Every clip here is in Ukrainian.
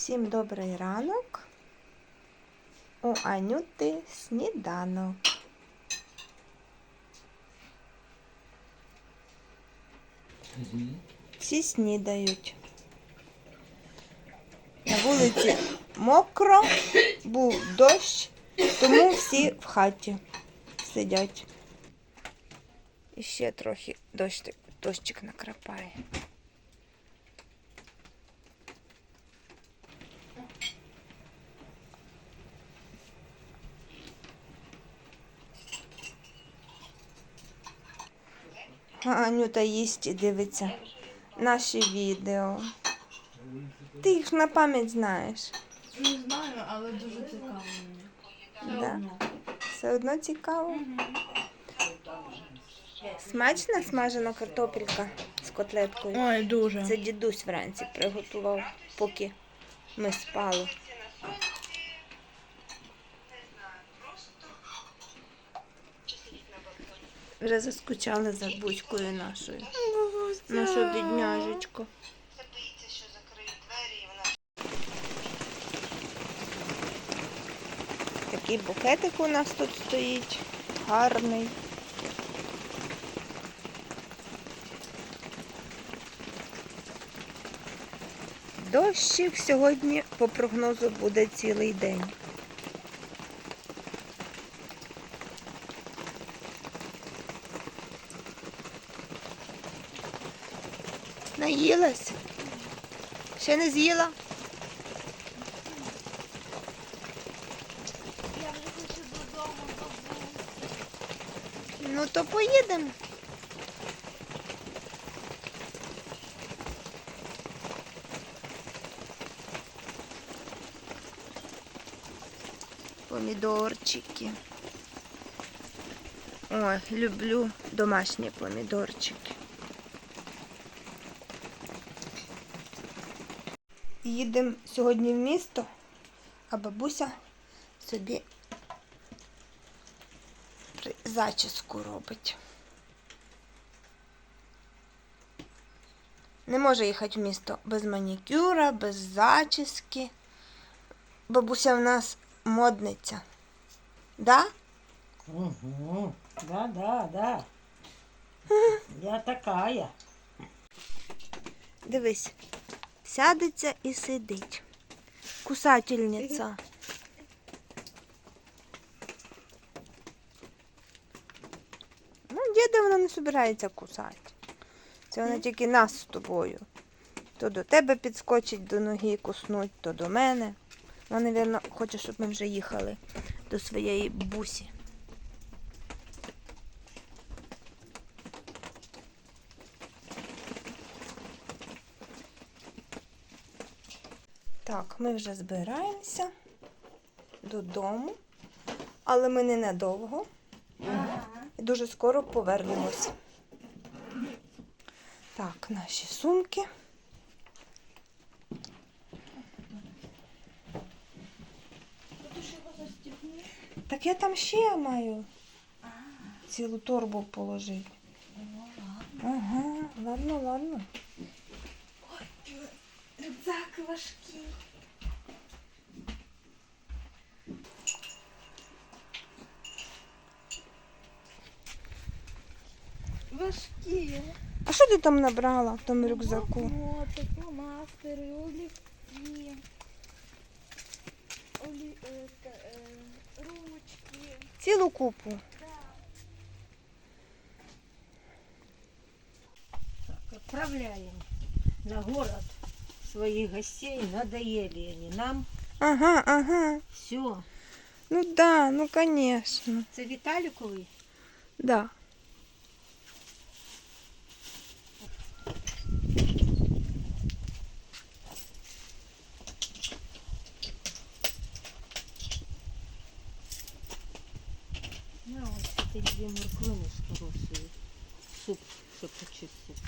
Всім добрий ранок. У Анюти сніданок. Всі снідають. На вулиці мокро, був дощ, тому всі в хаті сидять. І ще трохи дощик, дощик накрапає. А Анюта їсть і дивиться наші відео. Ти їх на пам'ять знаєш. Не знаю, але дуже цікаво мені. Все Да? одно. Все одно цікаво. Смачна смажена картопелька з котлеткою. Ой, дуже. Це дідусь вранці приготував, поки ми спали. Вже заскучали за бузькою нашою. Нашу бідняжечку. Такий букетик у нас тут стоїть. Гарний. Дощик сьогодні по прогнозу буде цілий день. Наїлась? Ще не з'їла? Я вже хочу додому, бабусь. Ну то поїдемо. Помідорчики. Ой, люблю домашні помідорчики. Їдемо сьогодні в місто, а бабуся собі зачіску робить. Не може їхати в місто без манікюра, без зачіски. Бабуся в нас модниця. Да? Угу. Да, да, да. Я такая. Дивись, сядеться і сидить. Кусательниця. Ну, діда вона не збирається кусати. Це вона тільки нас з тобою. То до тебе підскочить до ноги, куснуть, то до мене. Вона, мабуть, хоче, щоб ми вже їхали до своєї бусі. Так, ми вже збираємося додому, але ми не надовго. І дуже скоро повернемось. Так, наші сумки. Так я там ще маю цілу торбу положити. Ага, ладно, ладно. Рюкзак важкий. Важкі. А що ти там набрала в тому рюкзаку? Мотик, фломастери, олівці, олі... е, та, е, ручки. Цілу купу. Отправляем на город своих гостей. Надоели они нам. Ага, ага. Все. Ну да, ну конечно. Це Віталіковий? Да. Дві морквини з хорошої. Суп, щоб почистити.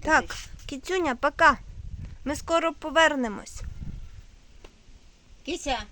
Так, кіцюня, пока. Ми скоро повернемось. Кися,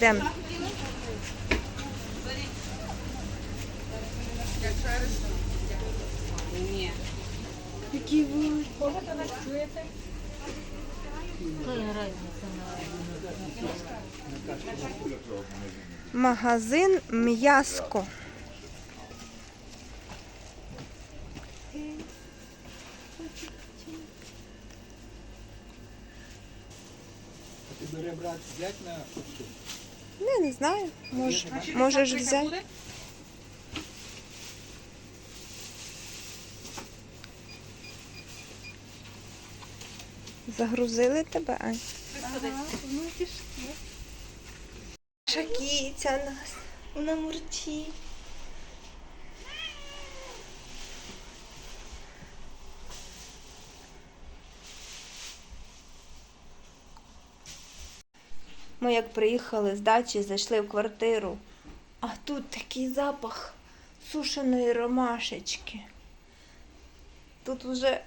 Йдемо. Які ви? Какая разница на Магазин м'яско. Ти бере брат взять на Я не знаю. Може, можеш взяти. Загрузили тебе, Ань? Ну, пішли. Шакіця нас. Вона мурчить. Ми як приїхали з дачі, зайшли в квартиру, а тут такий запах сушеної ромашечки. Тут вже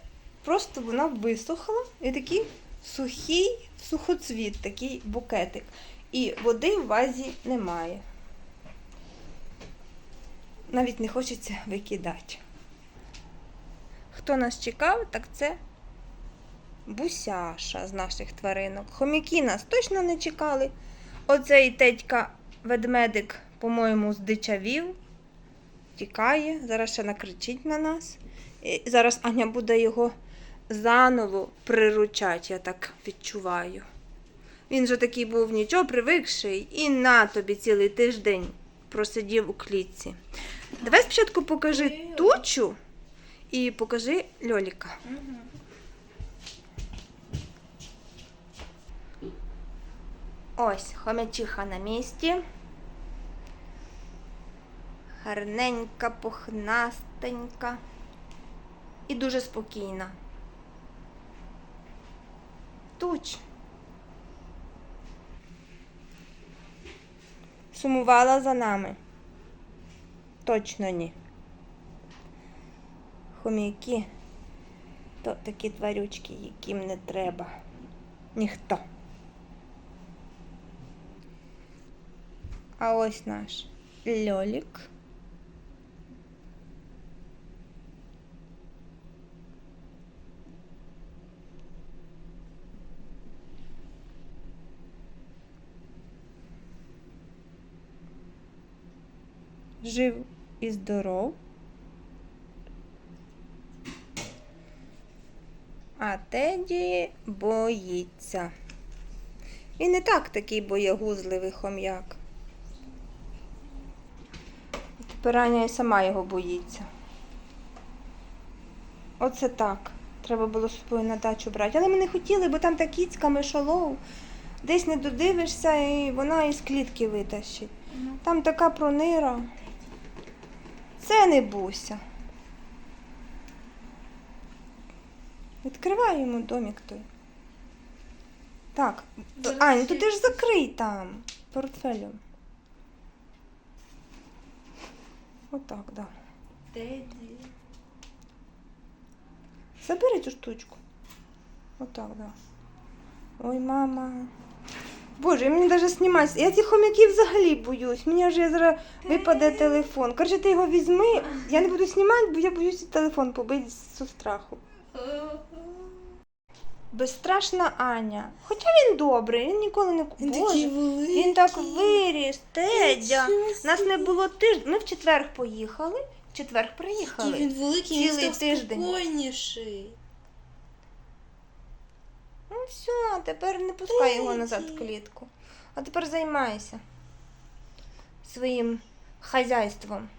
просто вона висохла і такий сухий сухоцвіт, такий букетик. І води в вазі немає. Навіть не хочеться викидати. Хто нас чекав, так це бусяша з наших тваринок. Хомяки нас точно не чекали. Оцей тетька ведмедик, по-моєму, здичавів, тікає, зараз ще накричить на нас. І зараз Аня буде його заново приручати, я так відчуваю. Він же такий був нічого привикший і на тобі цілий тиждень просидів у клітці. Давай спочатку покажи тучу і покажи Льоліка. Ось, хомячиха на місці. Гарненька, пухнастенька і дуже спокійна. Туч. Сумувала за нами. Точно ні. Хомяки то такі тварючки, яким не треба. Ніхто. А ось наш льолік. Жив і здоров. А Теді боїться. Він не так такий боягузливий хом'як. Тепер Аня і сама його боїться. Оце так. Треба було з собою на дачу брати. Але ми не хотіли, бо там та кіцька мишолов. Десь не додивишся, і вона із клітки витащить. Там така пронира. Це не буся. Відкривай йому домик той. Так, Ань, ну ти ж закрий там портфелем. Отак, да. Теді. Забери цю штучку. Отак, да. Ой, мама. Боже, мені навіть знімати. Я цих хомяків взагалі боюсь. Мені я зараз випаде телефон. Короче, ти його візьми. Я не буду знімати, бо я боюся телефон побити з страху. Безстрашна Аня. Хоча він добрий, він ніколи не Він Боже, такий великий. Він так виріс, Тедя. Нічого Нас не було тиждень. Ми в четвер поїхали, в четвер приїхали. Який він великий, він Цілий став тиждень. спокійніший. Ну все, тепер не пускай його назад в клітку. А тепер займайся своїм хазяйством.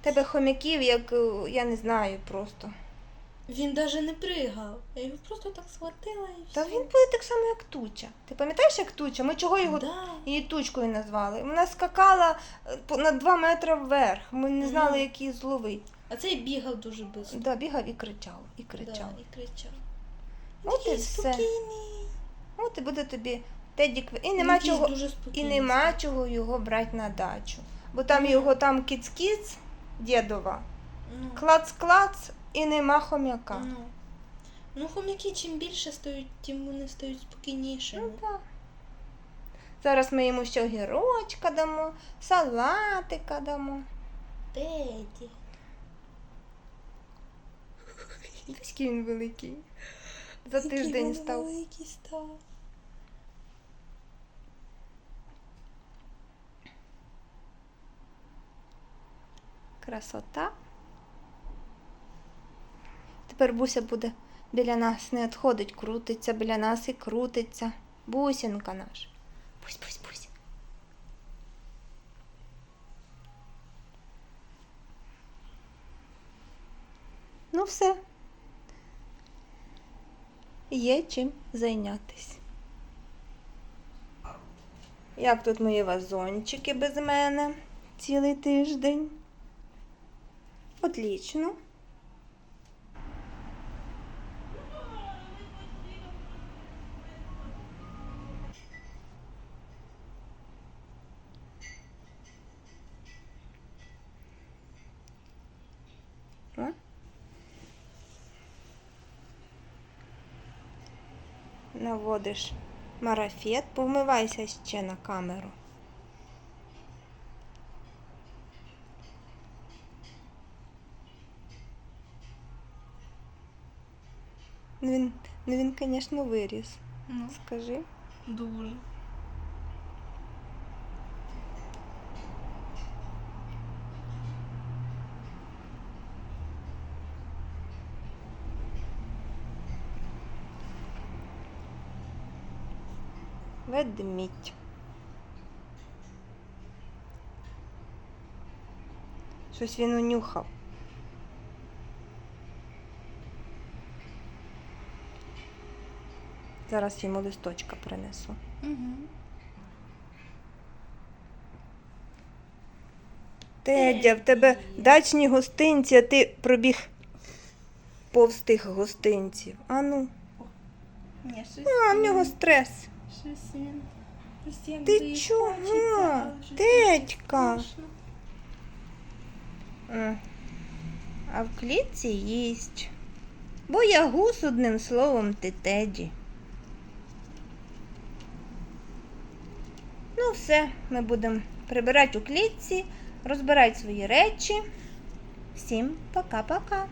Тебе хомяків, як е, я не знаю просто. Він навіть не пригав. Я його просто так схватила і все. Та він буде так само, як туча. Ти пам'ятаєш, як туча? Ми чого його Да. її тучкою назвали? Вона скакала е, по- на два метри вверх. Ми не знали, Мгм. як її зловити. А цей бігав дуже швидко. Да, бігав і кричав, і кричав. Да, і кричав. От і Такий все. спокійний. От і буде тобі Тедік. І Він нема якийсь чого. дуже І спокійний. нема чого його брати на дачу. Бо там Мгм. його там кіц-кіц, дідова, Ну, клац-клац і нема хом'яка. ну. ну, хомяки чим більше стають, тим вони стають спокійнішими. Ну так. Зараз ми йому ще огірочка дамо, салатика дамо. Теді. Який він великий. За тиждень став. Великий став. Красота. Тепер Буся буде біля нас не відходить, крутиться біля нас і крутиться. Бусінка наш. Бусь, бусь, бусь. Ну все. Є чим зайнятися. Як тут мої вазончики без мене цілий тиждень? Отлично. Наводиш марафет, повмивайся ще на камеру. Ну він, ну він, звісно, виріс. Ну, Скажи. дуже. Ведмідь. Щось він унюхав. Зараз йому листочка принесу. Угу. Тедя, в тебе дачні гостинці, а ти пробіг повз тих гостинців. А ну, Ні, щось. а, в нього стрес. Ти чого? але Тедька. А в клітці їсть. Бо я гус одним словом ти Теді. Ну, все, ми будемо прибирати у клітці, розбирати свої речі. Всім пока-пока.